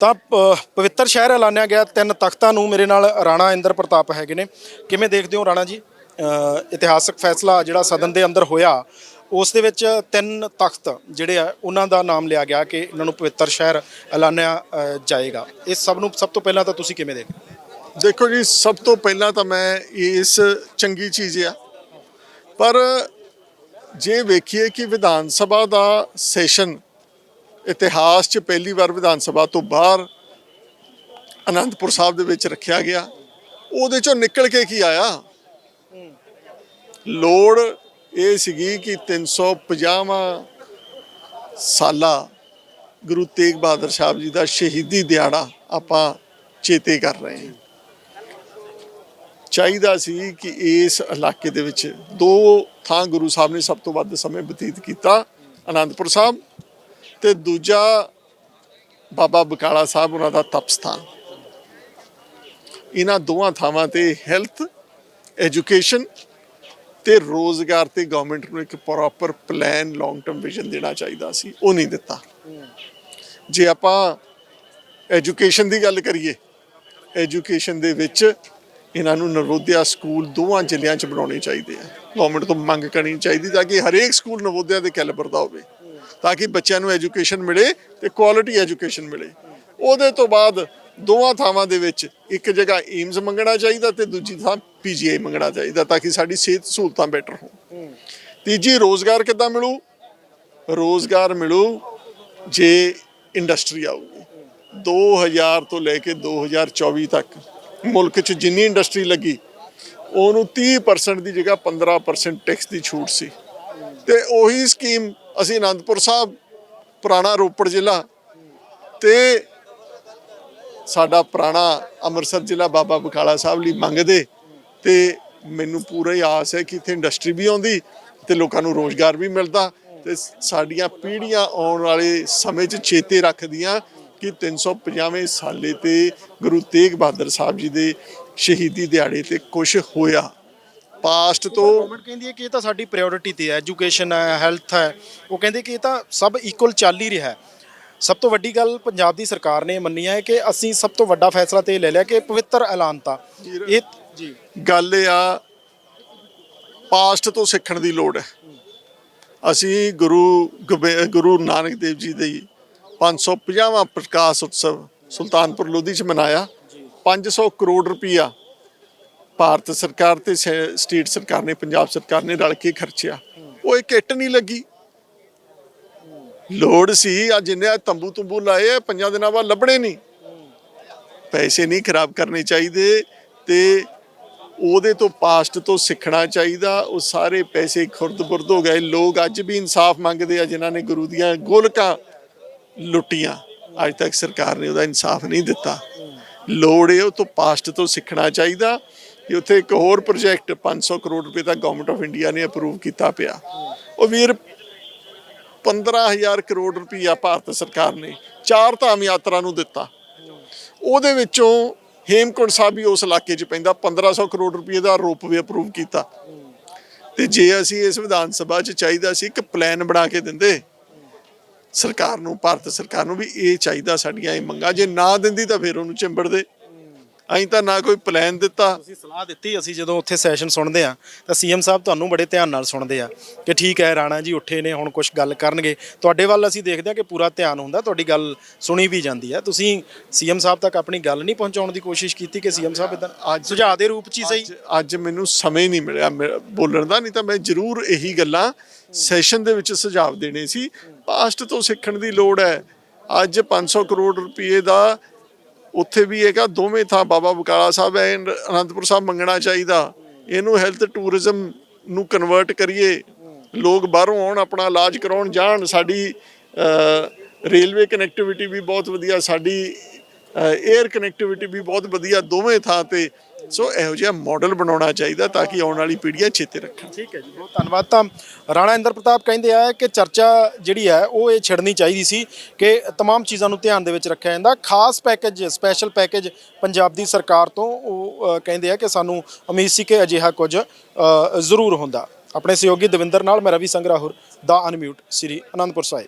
ਤਾਂ ਪਵਿੱਤਰ ਸ਼ਹਿਰ ਐਲਾਨਿਆ ਗਿਆ। ਤਿੰਨ ਤਖਤਾਂ ਨੂੰ ਮੇਰੇ ਨਾਲ ਰਾਣਾ ਇੰਦਰ ਪ੍ਰਤਾਪ ਹੈਗੇ ਨੇ। ਕਿਵੇਂ ਦੇਖਦੇ ਹੋ ਰਾਣਾ ਜੀ? ਇਤਿਹਾਸਕ ਫੈਸਲਾ ਜਿਹੜਾ ਸਦਨ ਦੇ ਅੰਦਰ ਹੋਇਆ ਉਸ ਦੇ ਵਿੱਚ ਤਿੰਨ ਤਖਤ ਜਿਹੜੇ ਆ ਉਹਨਾਂ ਦਾ ਨਾਮ ਲਿਆ ਗਿਆ ਕਿ ਇਹਨਾਂ ਨੂੰ ਪਵਿੱਤਰ ਸ਼ਹਿਰ ਐਲਾਨਿਆ ਅ, ਜਾਏਗਾ। ਇਸ ਸਭ ਨੂੰ ਸਭ ਤੋਂ ਪਹਿਲਾਂ ਤਾਂ ਤੁਸੀਂ ਕਿਵੇਂ ਦੇਖਦੇ ਦੇਖੋ ਜੀ ਸਭ ਤੋਂ ਪਹਿਲਾਂ ਤਾਂ ਮੈਂ ਇਸ ਚੰਗੀ ਚੀਜ਼ ਆ। ਪਰ ਜੇ ਵੇਖੀਏ ਕਿ ਵਿਧਾਨ ਸਭਾ ਦਾ ਸੈਸ਼ਨ ਇਤਿਹਾਸ 'ਚ ਪਹਿਲੀ ਵਾਰ ਵਿਧਾਨ ਸਭਾ ਤੋਂ ਬਾਹਰ ਅਨੰਦਪੁਰ ਸਾਹਿਬ ਦੇ ਵਿੱਚ ਰੱਖਿਆ ਗਿਆ। ਉਹਦੇ ਚੋਂ ਨਿਕਲ ਕੇ ਕੀ ਆਇਆ? ਲੋੜ ਇਹ ਸੀਗੀ ਕਿ 350ਵਾਂ ਸਾਲਾ ਗੁਰੂ ਤੇਗ ਬਹਾਦਰ ਸਾਹਿਬ ਜੀ ਦਾ ਸ਼ਹੀਦੀ ਦਿਹਾੜਾ ਆਪਾਂ ਚੇਤੇ ਕਰ ਰਹੇ ਹਾਂ। ਚਾਹੀਦਾ ਸੀ ਕਿ ਇਸ ਇਲਾਕੇ ਦੇ ਵਿੱਚ ਦੋ ਥਾਂ ਗੁਰੂ ਸਾਹਿਬ ਨੇ ਸਭ ਤੋਂ ਵੱਧ ਸਮੇਂ ਬਤੀਤ ਕੀਤਾ ਆਨੰਦਪੁਰ ਸਾਹਿਬ ਤੇ ਦੂਜਾ ਬਾਬਾ ਬਕਾਲਾ ਸਾਹਿਬ ਉਹਨਾਂ ਦਾ ਤਪ ਸਥਾਨ। ਇਹਨਾਂ ਦੋਵਾਂ ਥਾਵਾਂ ਤੇ ਹੈਲਥ ਐਜੂਕੇਸ਼ਨ ਤੇ ਰੋਜ਼ਗਾਰ ਤੇ ਗਵਰਨਮੈਂਟ ਨੂੰ ਇੱਕ proper plan long term vision ਦੇਣਾ ਚਾਹੀਦਾ ਸੀ, ਉਹ ਨਹੀਂ ਦਿੱਤਾ। ਜੇ ਆਪਾਂ ਐਜੂਕੇਸ਼ਨ ਦੀ ਗੱਲ ਕਰੀਏ ਐਜੂਕੇਸ਼ਨ ਦੇ ਵਿੱਚ ਇਹਨਾਂ ਨੂੰ ਨਵੋਦਿਆ ਸਕੂਲ ਦੋਵਾਂ ਜ਼ਿਲ੍ਹਿਆਂ 'ਚ ਬਣਾਉਣੇ ਚਾਹੀਦੇ ਆ। ਗਵਰਨਮੈਂਟ ਤੋਂ ਮੰਗ ਕਰਨੀ ਚਾਹੀਦੀ ਤਾਂ ਕਿ ਹਰੇਕ ਸਕੂਲ ਨਵੋਦਿਆ ਦੇ ਕੈਲੀਬਰ ਦਾ ਹੋਵੇ। ਤਾਂ ਕਿ ਬੱਚਿਆਂ ਨੂੰ ਐਜੂਕੇਸ਼ਨ ਮਿਲੇ ਤੇ ਕੁਆਲਿਟੀ ਐਜੂਕੇਸ਼ਨ ਮਿਲੇ। ਉਹਦੇ ਤੋਂ ਬਾਅਦ ਦੋਵਾਂ ਥਾਵਾਂ ਦੇ ਵਿੱਚ ਇੱਕ ਜਗ੍ਹਾ ਏਮਸ ਮੰਗਣਾ ਚਾਹੀਦਾ ਤੇ ਦੂਜੀ ਥਾਂ ਪੀਜੀਆਈ ਮੰਗਣਾ ਚਾਹੀਦਾ ਤਾਂ ਕਿ ਸਾਡੀ ਸਿਹਤ ਸਹੂਲਤਾਂ ਬੈਟਰ ਹੋਣ। ਤੀਜੀ, ਰੋਜ਼ਗਾਰ ਕਿੱਦਾਂ ਮਿਲੂ? ਰੋਜ਼ਗਾਰ ਮਿਲੂ ਜੇ ਇੰਡਸਟਰੀ ਆਊਗੀ। 2000 ਤੋਂ ਲੈ ਕੇ 2024 ਤੱਕ ਮੁਲਕ 'ਚ ਜਿੰਨੀ ਇੰਡਸਟਰੀ ਲੱਗੀ, ਉਹਨੂੰ 30% ਦੀ ਜਗ੍ਹਾ 15% ਟੈਕਸ ਦੀ ਛੂਟ ਸੀ। ਤੇ ਉਹੀ ਸਕੀਮ ਅਸੀਂ ਅਨੰਦਪੁਰ ਸਾਹਿਬ, ਪੁਰਾਣਾ ਰੋਪੜ ਜ਼ਿਲ੍ਹਾ ਤੇ ਸਾਡਾ ਪੁਰਾਣਾ ਅੰਮ੍ਰਿਤਸਰ ਜ਼ਿਲ੍ਹਾ ਬਾਬਾ ਬਕਾਲਾ ਸਾਹਿਬ ਲਈ ਮੰਗਦੇ ਤੇ ਮੈਨੂੰ ਪੂਰਾ ਹੀ ਆਸ ਹੈ ਕਿ ਇੱਥੇ ਇੰਡਸਟਰੀ ਵੀ ਆਉਂਦੀ ਤੇ ਲੋਕਾਂ ਨੂੰ ਰੋਜ਼ਗਾਰ ਵੀ ਮਿਲਦਾ ਤੇ ਸਾਡੀਆਂ ਪੀੜ੍ਹੀਆਂ ਆਉਣ ਵਾਲੇ ਸਮੇਂ 'ਚ ਚੇਤੇ ਰੱਖਦੀਆਂ ਕਿ 350ਵੇਂ ਸਾਲੇ ਤੇ ਗੁਰੂ ਤੇਗ ਬਹਾਦਰ ਸਾਹਿਬ ਜੀ ਦੇ ਸ਼ਹੀਦੀ ਦਿਹਾੜੇ ਤੇ ਕੁਝ ਹੋਇਆ। ਪਾਸਟ ਤੋਂ ਗਵਰਨਮੈਂਟ ਕਹਿੰਦੀ ਹੈ ਕਿ ਇਹ ਤਾਂ ਸਾਡੀ ਪ੍ਰਾਇੋਰਟੀ ਤੇ ਹੈ ਐਜੂਕੇਸ਼ਨ ਹੈ ਹੈਲਥ ਹੈ। ਉਹ ਕਹਿੰਦੇ ਕਿ ਇਹ ਤਾਂ ਸਭ ਇਕੁਅਲ ਚੱਲ ਹੀ ਰਿਹਾ ਹੈ। ਸਭ ਤੋਂ ਵੱਡੀ ਗੱਲ ਪੰਜਾਬ ਦੀ ਸਰਕਾਰ ਨੇ ਮੰਨੀ ਹੈ ਕਿ ਅਸੀਂ ਸਭ ਤੋਂ ਵੱਡਾ ਫੈਸਲਾ ਤੇ ਇਹ ਲੈ ਲਿਆ ਕਿ ਪਵਿੱਤਰ ਐਲਾਨ ਤਾਂ। ਇਹ ਜੀ। ਗੱਲ ਇਹ ਆ ਪਾਸਟ ਤੋਂ ਸਿੱਖਣ ਦੀ ਲੋੜ ਹੈ। ਅਸੀਂ ਗੁਰੂ ਗੁਰੂ ਨਾਨਕ ਦੇਵ ਜੀ ਦੇ 550ਵਾਂ ਪ੍ਰਕਾਸ਼ ਉਤਸਵ ਸੁਲਤਾਨਪੁਰ ਲੋਧੀ ਚ ਮਨਾਇਆ। 500 ਕਰੋੜ ਰੁਪਈਆ ਭਾਰਤ ਸਰਕਾਰ ਤੇ ਸ- ਸਟੇਟ ਸਰਕਾਰ ਨੇ ਪੰਜਾਬ ਸਰਕਾਰ ਨੇ ਰਲ ਕੇ ਖਰਚਿਆ। ਉਹ ਇੱਕ ਇੱਟ ਨਹੀਂ ਲੱਗੀ। ਲੋੜ ਸੀ ਆ ਜਿੰਨੇ ਆਹ ਤੰਬੂ ਤੁੰਬੂ ਲਾਏ ਆ, ਪੰਜਾਂ ਦਿਨਾਂ ਬਾਅਦ ਲੱਭਣੇ ਨਹੀਂ। ਪੈਸੇ ਨਹੀਂ ਖਰਾਬ ਕਰਨੇ ਚਾਹੀਦੇ ਤੇ ਉਹਦੇ ਤੋਂ ਪਾਸਟ ਤੋਂ ਸਿੱਖਣਾ ਚਾਹੀਦਾ। ਉਹ ਸਾਰੇ ਪੈਸੇ ਖੁਰਦ-ਬੁਰਦ ਹੋ ਗਏ। ਲੋਕ ਅੱਜ ਵੀ ਇਨਸਾਫ ਮੰਗਦੇ ਆ ਜਿਨ੍ਹਾਂ ਨੇ ਗੁਰੂ ਦੀਆਂ ਗੋਲਕਾਂ ਲੁੱਟੀਆਂ। ਅੱਜ ਤੱਕ ਸਰਕਾਰ ਨੇ ਉਹਦਾ ਇਨਸਾਫ ਨਹੀਂ ਦਿੱਤਾ। ਲੋੜ ਹੈ ਉਹ ਤੋਂ ਪਾਸਟ ਤੋਂ ਸਿੱਖਣਾ ਚਾਹੀਦਾ। ਕਿ ਉੱਥੇ ਇੱਕ ਹੋਰ ਪ੍ਰੋਜੈਕਟ 500 ਕਰੋੜ ਰੁਪਏ ਦਾ ਗਵਰਨਮੈਂਟ ਆਫ ਇੰਡੀਆ ਨੇ ਅਪਰੂਵ ਕੀਤਾ ਪਿਆ। ਉਹ ਵੀਰ 15000 ਕਰੋੜ ਰੁਪਈਆ ਭਾਰਤ ਸਰਕਾਰ ਨੇ ਚਾਰ ਧਾਮ ਯਾਤਰਾ ਨੂੰ ਦਿੱਤਾ। ਉਹਦੇ ਵਿੱਚੋਂ ਹੇਮਕੁੰਟ ਸਾਹਿਬ ਵੀ ਉਸ ਇਲਾਕੇ 'ਚ ਪੈਂਦਾ 1500 ਕਰੋੜ ਰੁਪਏ ਦਾ ਰੋਪਵੇ ਅਪਰੂਵ ਕੀਤਾ। ਤੇ ਜੇ ਅਸੀਂ ਇਸ ਵਿਧਾਨ ਸਭਾ 'ਚ ਚਾਹੀਦਾ ਸੀ, ਇੱਕ ਪਲਾਨ ਬਣਾ ਕੇ ਦਿੰਦੇ, ਸਰਕਾਰ ਨੂੰ, ਭਾਰਤ ਸਰਕਾਰ ਨੂੰ ਵੀ ਇਹ ਚਾਹੀਦਾ ਸਾਡੀਆਂ ਇਹ ਮੰਗਾਂ। ਜੇ ਨਾ ਦਿੰਦੀ ਤਾਂ ਫਿਰ ਉਹਨੂੰ ਚਿੰਬੜਦੇ ਅਸੀਂ ਤਾਂ ਨਾ ਕੋਈ ਪਲਾਨ ਦਿੱਤਾ। ਤੁਸੀਂ ਸਲਾਹ ਦਿੱਤੀ ਅਸੀਂ ਜਦੋਂ ਉੱਥੇ ਸੈਸ਼ਨ ਸੁਣਦੇ ਆ ਤਾਂ ਸੀਐਮ ਸਾਹਿਬ ਤੁਹਾਨੂੰ ਬੜੇ ਧਿਆਨ ਨਾਲ ਸੁਣਦੇ ਆ ਕਿ ਠੀਕ ਹੈ ਰਾਣਾ ਜੀ ਉੱਠੇ ਨੇ ਹੁਣ ਕੁਝ ਗੱਲ ਕਰਨਗੇ। ਤੁਹਾਡੇ ਵੱਲ ਅਸੀਂ ਦੇਖਦੇ ਆ ਕਿ ਪੂਰਾ ਧਿਆਨ ਹੁੰਦਾ ਤੁਹਾਡੀ ਗੱਲ ਸੁਣੀ ਵੀ ਜਾਂਦੀ ਹੈ। ਤੁਸੀਂ ਸੀਐਮ ਸਾਹਿਬ ਤੱਕ ਆਪਣੀ ਗੱਲ ਨਹੀਂ ਪਹੁੰਚਾਉਣ ਦੀ ਕੋਸ਼ਿਸ਼ ਕੀਤੀ ਕਿ ਸੀਐਮ ਸਾਹਿਬ ਇਦਾਂ ਅੱਜ ਸੁਝਾਅ ਦੇ ਰੂਪ 'ਚ ਹੀ ਸਹੀ? ਅੱਜ ਮੈਨੂੰ ਸਮੇਂ ਨਹੀਂ ਮਿਲਿਆ। ਬੋਲਣ ਦਾ ਨਹੀਂ ਤਾਂ ਮੈਂ ਜ਼ਰੂਰ ਇਹੀ ਗੱਲਾਂ ਸੈਸ਼ਨ ਦੇ ਵਿੱਚ ਸੁਝਾਅ ਦੇਣੇ ਸੀ। ਪਾਸਟ ਤੋਂ ਸਿੱਖਣ ਦੀ ਲੋੜ ਹੈ। ਅੱਜ 500 ਕਰੋੜ ਰੁਪਏ ਦਾ ਉੱਥੇ ਵੀ ਹੈਗਾ ਦੋਵੇਂ ਥਾਂ ਬਾਬਾ ਬਕਾਲਾ ਸਾਹਿਬ ਹੈ ਅਨੰਦਪੁਰ ਸਾਹਿਬ ਮੰਗਣਾ ਚਾਹੀਦਾ। ਇਹਨੂੰ ਹੈਲਥ ਟੂਰਿਜ਼ਮ ਨੂੰ ਕਨਵਰਟ ਕਰੀਏ। ਲੋਕ ਬਾਹਰੋਂ ਆਉਣ, ਆਪਣਾ ਇਲਾਜ ਕਰਾਉਣ, ਜਾਣ। ਸਾਡੀ ਰੇਲਵੇ ਕਨੈਕਟੀਵਿਟੀ ਵੀ ਬਹੁਤ ਵਧੀਆ, ਸਾਡੀ ਏਅਰ ਕਨੈਕਟੀਵਿਟੀ ਵੀ ਬਹੁਤ ਵਧੀਆ ਦੋਵੇਂ ਥਾਂ ਤੇ। ਸੋ ਇਹੋ ਜਿਹਾ ਮਾਡਲ ਬਣਾਉਣਾ ਚਾਹੀਦਾ ਤਾਂ ਕਿ ਆਉਣ ਵਾਲੀ ਪੀੜ੍ਹੀਆਂ ਚੇਤੇ ਰੱਖਣ। ਠੀਕ ਹੈ ਜੀ, ਬਹੁਤ ਧੰਨਵਾਦ। ਤਾਂ ਰਾਣਾ ਇੰਦਰ ਪ੍ਰਤਾਪ ਕਹਿੰਦੇ ਆ ਕਿ ਚਰਚਾ ਜਿਹੜੀ ਹੈ, ਉਹ ਇਹ ਛਿੜਨੀ ਚਾਹੀਦੀ ਸੀ ਕਿ तमाम ਚੀਜ਼ਾਂ ਨੂੰ ਧਿਆਨ ਦੇ ਵਿੱਚ ਰੱਖਿਆ ਜਾਂਦਾ। ਖਾਸ ਪੈਕੇਜ ਸਪੈਸ਼ਲ ਪੈਕੇਜ ਪੰਜਾਬ ਦੀ ਸਰਕਾਰ ਤੋਂ ਉਹ ਕਹਿੰਦੇ ਆ ਕਿ ਸਾਨੂੰ ਉਮੀਦ ਸੀ ਕਿ ਅਜਿਹਾ ਕੁਝ ਜ਼ਰੂਰ ਹੁੰਦਾ। ਆਪਣੇ ਸਹਿਯੋਗੀ ਦਵਿੰਦਰ ਨਾਲ ਮੈਂ ਰਵੀ ਸੰਗਰਾਹੁਰ ਦਾ ਅਨਮਿਊਟ, ਸ੍ਰੀ ਅਨੰਦਪੁਰ ਸਾਹਿਬ।